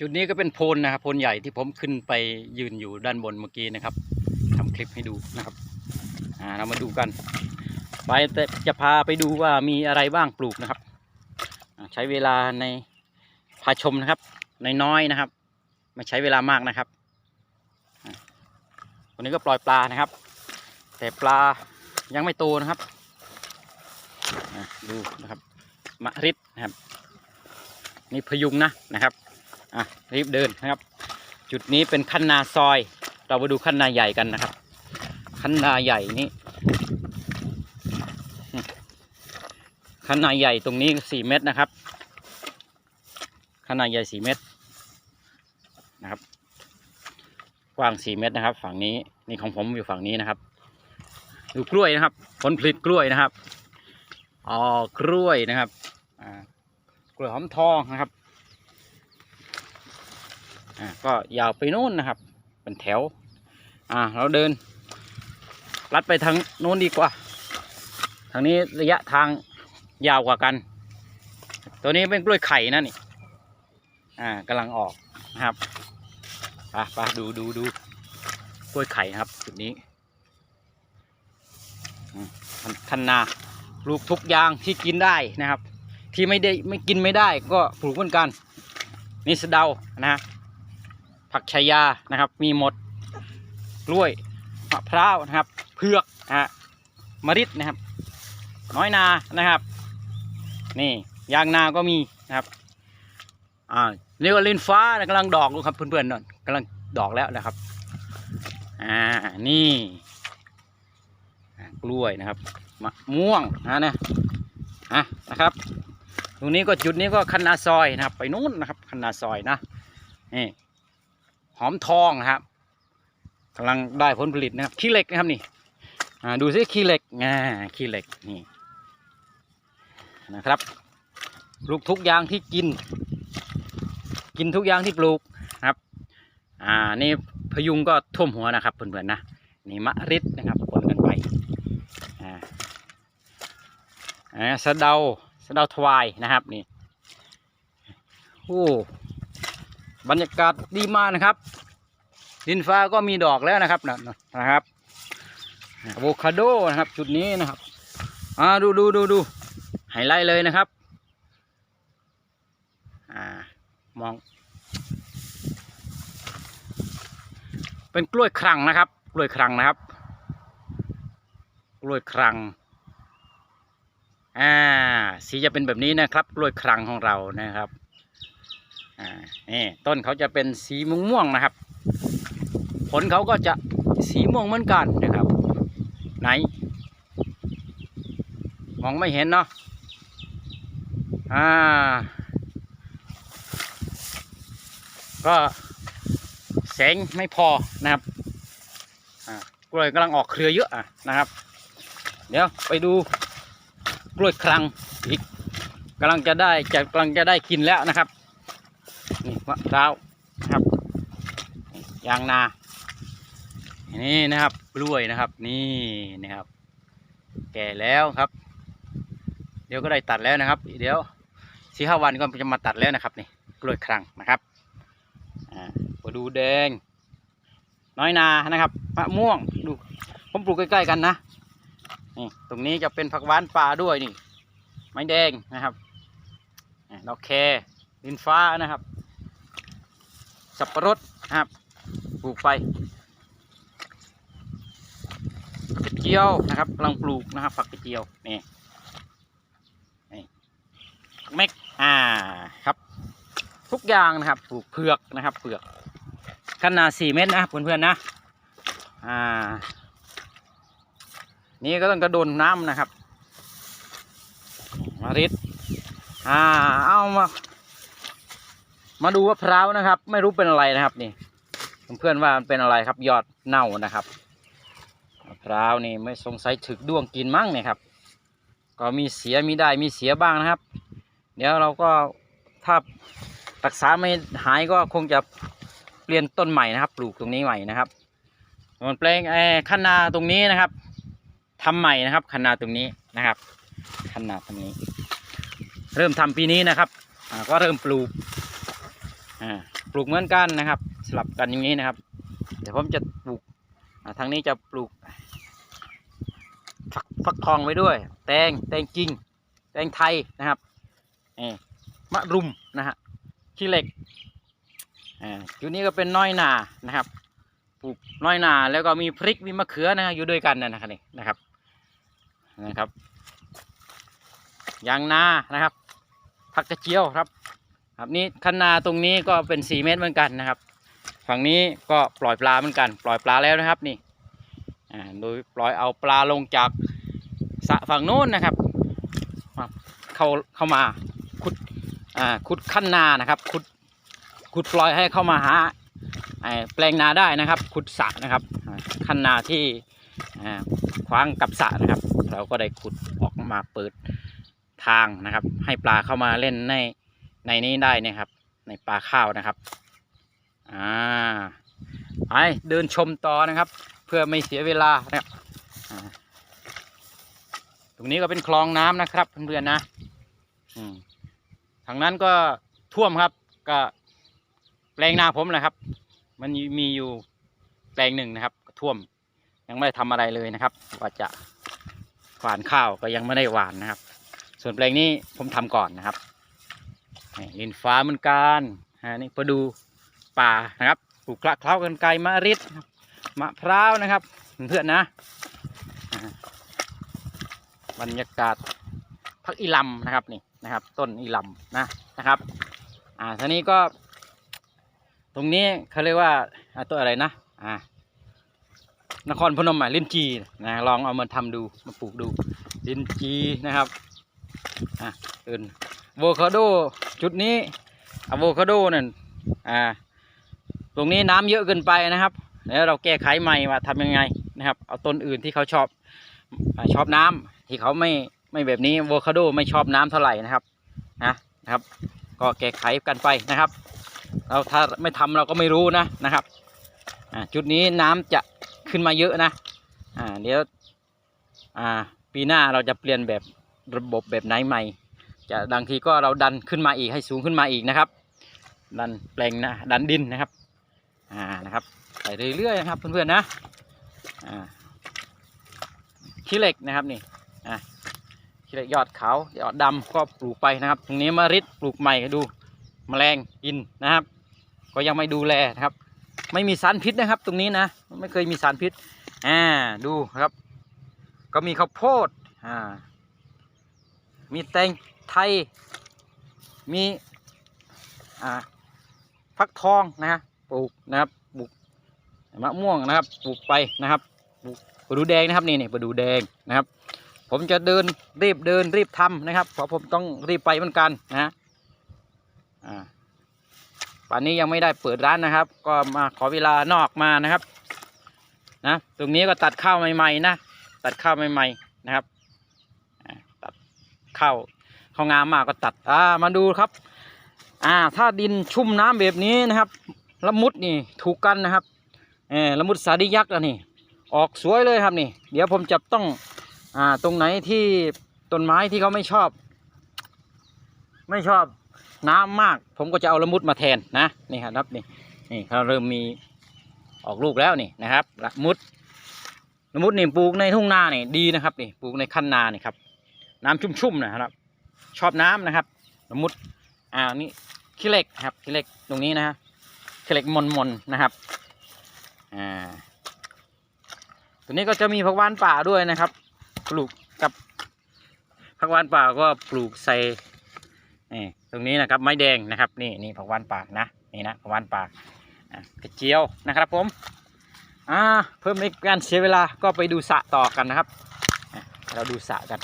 จุดนี้ก็เป็นโพนนะครับโพนใหญ่ที่ผมขึ้นไปยืนอยู่ด้านบนเมื่อกี้นะครับทำคลิปให้ดูนะครับอ่าเรามาดูกัน ไปแต่จะพาไปดูว่ามีอะไรบ้างปลูกนะครับ ใช้เวลาในพาชมนะครับในน้อยๆนะครับ ไม่ใช้เวลามากนะครับวันนี้ก็ปล่อยปลานะครับ แต่ปลายังไม่โตนะครับดูนะครับมะริดนะครับ นี่พยุงนะนะครับ อะรีบเดินนะครับ จุดนี้เป็นคันนาซอย เรามาดูคันนาใหญ่กันนะครับ คันนาใหญ่นี่คันนาใหญ่ตรงนี้สี่เมตรนะครับคันนาใหญ่สี่เมตรนะครับ กว้างสี่เมตรนะครับ ฝั่งนี้นี่ของผมอยู่ฝั่งนี้นะครับ ดูกล้วยนะครับ ผลผลิตกล้วยนะครับอ๋อกล้วยนะครับกล้วยหอมทองนะครับ อ่าก็ยาวไปนู่นนะครับ เป็นแถว อ่าเราเดินลัดไปทางโน้นดีกว่า ทางนี้ระยะทางยาวกว่ากัน ตัวนี้เป็นกล้วยไข่นะนี่ อ่ากำลังออกนะครับไปไปดูดูดูกล้วยไข่ครับจุดนี้อืมคันคันนาปลูกทุกอย่างที่กินได้นะครับ ที่ไม่ได้ไม่กินไม่ได้ก็ปลูกเหมือนกัน นี่สะเดานะฮะ ผักชายานะครับ มีหมดกล้วยมะพร้าวนะครับ เผือกฮะมะริดนะครับ น้อยนานะครับ นี่ยางนาก็มีนะครับอ่าเรียกว่าลินฟ้านะกำลังดอกดูครับเพื่อนๆนั่นกำลังดอกแล้วนะครับอ่านี่กล้วยนะครับมะม่วงนะเนี่ยอะนะครับ ตรงนี้ก็จุดนี้ก็คันนาซอยนะครับ ไปนู้นนะครับคันนาซอยนะนี่ หอมทองครับกำลังได้ผลผลิตนะครับขี้เหล็กนะครับนี่ดูซิขี้เหล็กอ่าขี้เหล็กนี่นะครับปลูกทุกอย่างที่กิน กินทุกอย่างที่ปลูกครับอ่านี่พยุงก็ท่วมหัวนะครับเพื่อนๆนะนี่มะริดนะครับคนกันไปอ่าอ่าสะเดาสะเดาทวายนะครับนี่โอ้ บรรยากาศดีมากนะครับ ดินฟ้าก็มีดอกแล้วนะครับนะนะครับอะโวคาโดนะครับ จุดนี้นะครับอ่าดูดูดูดูไฮไลท์เลยนะครับอ่ามอง เป็นกล้วยครังนะครับ กล้วยครังนะครับ กล้วยครังอ่าสีจะเป็นแบบนี้นะครับ กล้วยครังของเรานะครับ อ่านี่ต้นเขาจะเป็นสีม่วงม่วงๆนะครับ ผลเขาก็จะสีม่วงเหมือนกันนะครับ ไหน มองไม่เห็นเนาะอ่า ก็แสงไม่พอนะครับกล้วยกำลังออกเครือเยอะอะนะครับ เดี๋ยวไปดูกล้วยครังอีกกำลังจะได้จะกำลังจะได้กินแล้วนะครับ มะพร้าวนะครับ ยางนานี่นะครับกล้วยนะครับ นี่นะครับ แก่แล้วครับ เดี๋ยวก็ได้ตัดแล้วนะครับ เดี๋ยวสี่ห้าวันก็จะมาตัดแล้วนะครับนี่กล้วยครังนะครับอ่ามาดูแดง น้อยนานะครับมะม่วงดูผมปลูกใกล้ๆกันนะนี่ตรงนี้จะเป็นผักหวานป่าด้วยนี่ไม้แดงนะครับอ่าดอกแคดินฟ้านะครับ สับปะรดนะครับปลูกไปกระเจียวนะครับกำลังปลูกนะครับฝักกระเจียวนี่นี่เม็กอ่าครับ ทุกอย่างนะครับปลูกเผือกนะครับเผือกขนาดสี่เมตรนะเพื่อนๆนะอ่า นี่ก็ต้องกระโดนน้ำนะครับมาริดอ่าเอามา มาดูมะพร้าวนะครับ ไม่รู้เป็นอะไรนะครับนี่เพื่อนๆว่ามันเป็นอะไรครับ ยอดเน่านะครับมะพร้าวนี่ไม่สงสัยถึกด้วงกินมั้งเนี่ยครับ ก็มีเสียมีได้มีเสียบ้างนะครับ เดี๋ยวเราก็ถ้ารักษาไม่หายก็คงจะเปลี่ยนต้นใหม่นะครับ ปลูกตรงนี้ใหม่นะครับส่วนแปลงเออคันนาตรงนี้นะครับทำใหม่นะครับคันนาตรงนี้นะครับคันนาตรงนี้ เริ่มทำปีนี้นะครับก็เริ่มปลูก อ่าปลูกเหมือนกันนะครับ สลับกันอย่างนี้นะครับ เดี๋ยวผมจะปลูกทางนี้จะปลูกฟักฟักทองไว้ด้วย แตงแตงจริง แตงไทยนะครับมะรุมนะฮะขี้เหล็กอ่าจุดนี้ก็เป็นน้อยนานะครับปลูกน้อยนาแล้วก็มีพริกมีมะเขือนะอยู่ด้วยกันนะนะครับนี่นะครับนะครับยางนานะครับผักกระเจียวครับ ครับนี่คันนาตรงนี้ก็เป็นสี่เมตรเหมือนกันนะครับ ฝั่งนี้ก็ปล่อยปลาเหมือนกัน ปล่อยปลาแล้วนะครับนี่โดยปล่อยเอาปลาลงจากสะฝั่งโน้นนะครับเข้าเข้ามาขุดอ่าขุดคันนานะครับขุดขุดปล่อยให้เข้ามาหาแปลงนาได้นะครับ ขุดสะนะครับคันนาที่อ่าขวางกับสะนะครับ เราก็ได้ขุดออกมาเปิดทางนะครับ ให้ปลาเข้ามาเล่นใน ในนี้ได้นะครับ ในปลาข้าวนะครับอ่าไปเดินชมต่อนะครับ เพื่อไม่เสียเวลานะครับตรงนี้ก็เป็นคลองน้ำนะครับเพื่อนๆนะอืมทางนั้นก็ท่วมครับ ก็แปลงนาผมแหละครับ มันมีอยู่แปลงหนึ่งนะครับ ท่วม ยังไม่ได้ทำอะไรเลยนะครับ ว่าจะหวานข้าวก็ยังไม่ได้หวานนะครับ ส่วนแปลงนี้ผมทำก่อนนะครับ ลินฟ้าเหมือนกันอ่านี่พอดูป่านะครับปลูกคละเคล้ากันไกลมะริดมะพร้าวนะครับเพื่อนนะ บรรยากาศพักอีลำนะครับนี่นะครับ ต้นอีลำนะนะครับ อ่าทีนี้ก็ ตรงนี้เขาเรียกว่าต้นอะไรนะอ่านครพนมอะลิ้นจีนะลองเอามาทำดูมาปลูกดูลิ้นจีนะครับอะเอิน โวคาโดจุดนี้อะโวคาโดนั่นอ่าตรงนี้น้ำเยอะเกินไปนะครับแล้วเราแก้ไขใหม่ว่าทำยังไงนะครับเอาต้นอื่นที่เขาชอบอชอบน้ำที่เขาไม่ไม่แบบนี้โวคาโดไม่ชอบน้ำเท่าไหร่นะครับนะนะครับ ก็แก้ไขกันไปนะครับ เราถ้าไม่ทำเราก็ไม่รู้นะนะครับอ่าจุดนี้น้ำจะขึ้นมาเยอะนะอ่าเดี๋ยวอ่าปีหน้าเราจะเปลี่ยนแบบระบบแบบไหนใหม่ จะบางทีก็เราดันขึ้นมาอีกให้สูงขึ้นมาอีกนะครับ ดันแปลงนะดันดินนะครับอ่านะครับไปเรื่อยๆนะครับเพื่อนๆนะอ่าขี้เหล็กนะครับนี่อ่าขี้เหล็กยอดขาวยอดดำก็ปลูกไปนะครับ ตรงนี้มะริดปลูกใหม่ดูแมลงกินนะครับ ก็ยังไม่ดูแลนะครับ ไม่มีสารพิษนะครับ ตรงนี้นะไม่เคยมีสารพิษอ่าดูครับ ก็มีข้าวโพดอ่ามีแตง ไทย มีอ่าฟักทองนะฮะปลูกนะครับปลูกมะม่วงนะครับปลูกไปนะครับปลูกปดูแดงนะครับนี่นี่ปดูแดงนะครับ ผมจะเดินรีบเดินรีบทำนะครับเพราะผมต้องรีบไปเหมือนกันนะฮะอ่าป่านนี้ยังไม่ได้เปิดร้านนะครับ ก็มาขอเวลานอกมานะครับนะตรงนี้ก็ตัดข้าวใหม่ๆนะตัดข้าวใหม่ๆนะครับตัดข้าว ขางามมากก็ตัดอ่ามาดูครับ อ่าถ้าดินชุ่มน้ำแบบนี้นะครับละมุดนี่ถูกกันนะครับเออละมุดสาดิยักษ์อะนี่ออกสวยเลยครับนี่ เดี๋ยวผมจะต้องอ่าตรงไหนที่ต้นไม้ที่เขาไม่ชอบ ไม่ชอบน้ำมาก ผมก็จะเอาละมุดมาแทนนะนี่ครับนี่นี่เขาเริ่มมีออกลูกแล้วนี่นะครับละมุดละมุดนี่ปลูกในทุ่งนานี่ดีนะครับนี่ปลูกในคันนานี่ครับน้ำชุ่มๆนะครับ ชอบน้ำนะครับละมุดอ่านี่ขี้เหล็กครับขี้เหล็กตรงนี้นะฮะขี้เหล็กมนมนนะครับอ่าตัวนี้ก็จะมีผักหวานป่าด้วยนะครับ ปลูกกับผักหวานป่าก็ปลูกใส่นี่ตรงนี้นะครับ ไม้แดงนะครับ นี่นี่ผักหวานป่านะนี่นะผักหวานป่ากระเจียวนะครับผมอ่าเพิ่มในการเสียเวลาก็ไปดูสะต่อกันนะครับ เราดูสะกัน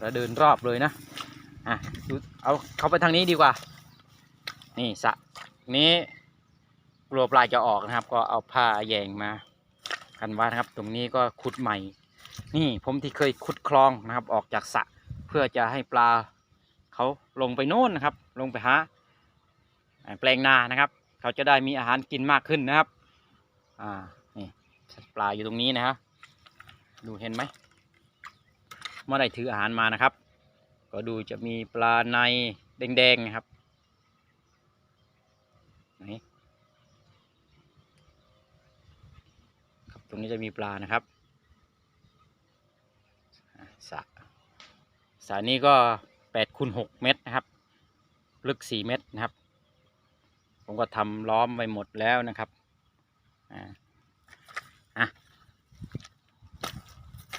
เราเดินรอบเลยนะอะดูเอาเขาไปทางนี้ดีกว่า นี่สระนี้กลัวปลาจะออกนะครับ ก็เอาผ้าแยงมากันไว้นะครับ ตรงนี้ก็ขุดใหม่ นี่ผมที่เคยขุดคลองนะครับ ออกจากสระเพื่อจะให้ปลาเขาลงไปโน่นนะครับ ลงไปหาอ่าแปลงนานะครับ เขาจะได้มีอาหารกินมากขึ้นนะครับ อ่านี่ปลาอยู่ตรงนี้นะฮะดูเห็นไหม เมื่อได้ถืออาหารมานะครับ ก็ดูจะมีปลาในแดงๆนะครับนี่ครับตรงนี้จะมีปลานะครับอ่าสระสระนี้ก็แปดคูณหกเมตรนะครับ ลึกสี่เมตรนะครับ ผมก็ทำล้อมไปหมดแล้วนะครับอ่าอะ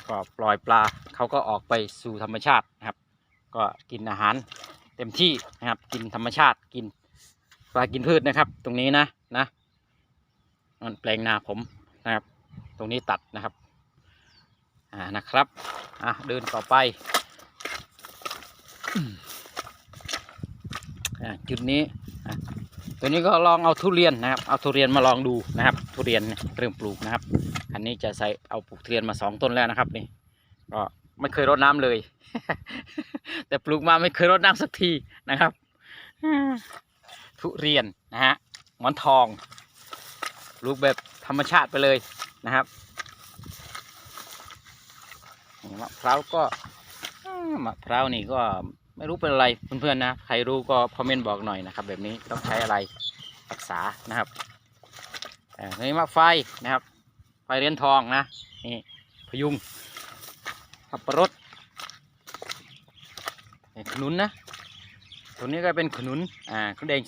ก็ปล่อยปลาเขาก็ออกไปสู่ธรรมชาตินะครับ ก็กินอาหารเต็มที่นะครับ กินธรรมชาติกินปลากินพืชนะครับ ตรงนี้นะนะนั่นแปลงนาผมนะครับ ตรงนี้ตัดนะครับอ่านะครับอะเดินต่อไปอ่าจุดนี้ ตัวนี้ก็ลองเอาทุเรียนนะครับ เอาทุเรียนมาลองดูนะครับ ทุเรียนเริ่มปลูกนะครับ อันนี้จะใส่เอาปลูกทุเรียนมาสองต้นแล้วนะครับนี่ก็ไม่เคยรดน้ำเลย แต่ปลูกมาไม่เคยรดน้ำสักทีนะครับ ทุเรียนนะฮะหมอนทองปลูกแบบธรรมชาติไปเลยนะครับมะพร้าวก็มะพร้าวนี่ก็ ไม่รู้เป็นอะไรเพื่อนๆนะใครรู้ก็คอมเมนต์บอกหน่อยนะครับ แบบนี้ต้องใช้อะไรรักษานะครับอ่านี่มาไฟนะครับ ไฟเรียนทองนะนี่พยุงขับปะรถขนุนนะตัวนี้ก็เป็นขนุนอ่าขนุนแดง